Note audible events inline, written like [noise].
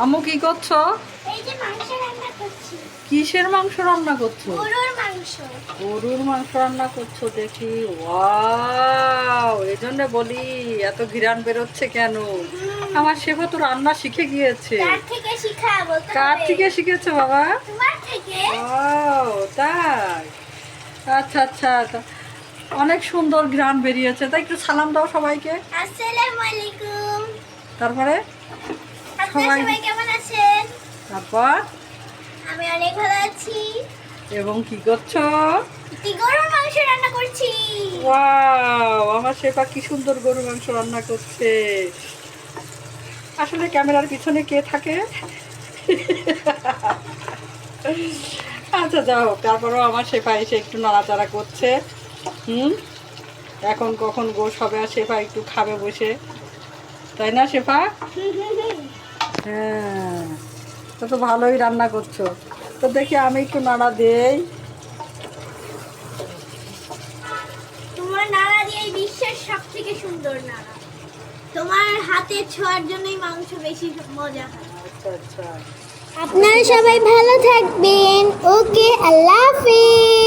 আম্মু কি করছ? এই যে মাংস রান্না করছি। কিসের মাংস রান্না করছ? গরুর মাংস। গরুর মাংস রান্না করছ দেখি। ওয়াও এই জন্য বলি এত ঘিরান বেরোচ্ছে কেন? আমার শেফা তো রান্না শিখে গিয়েছে। কার থেকে শিখাবো কার থেকে শিখেছে বাবা? তোমার থেকে? ও তাই? আচ্ছা আচ্ছা তা- অনেক সুন্দর ঘ্রাণ বেরিয়েছে। তাই একটু সালাম দাও সবাইকে। আসসালামু আলাইকুম। তারপরে? সবাই- সবাই কেমন আছেন? তারপর? আমি অনেক ভালো আছি। এবং কি করছ? গরুর মাংস রান্না করছি? ওয়াও আমার শেফা কি সুন্দর গরু মাংস রান্না করছে। আসলে ক্যামেরার পিছনে কে থাকে? আচ্ছা যাও তারপরেও আমার শেফা এসে একটু নাড়াচাড়া করছে। হুম? এখন কখন গোশ হবে আর শেফা একটু খাবে বসে। তাই না শেফা? হ্যাঁ [laughs] তো তো ভালোই রান্না করছ। তো দেখি আমি একটু নাড়া দেই। তোমার নাড়া দিয়ে বিশ্বের সব থেকে সুন্দর নাড়া। তোমার হাতে ছোঁয়ার জন্যই মাংস বেশি মজা হয়। আচ্ছা আচ্ছা। আপনারা সবাই ভালো থাকবেন। ওকে আল্লাহ হাফিজ।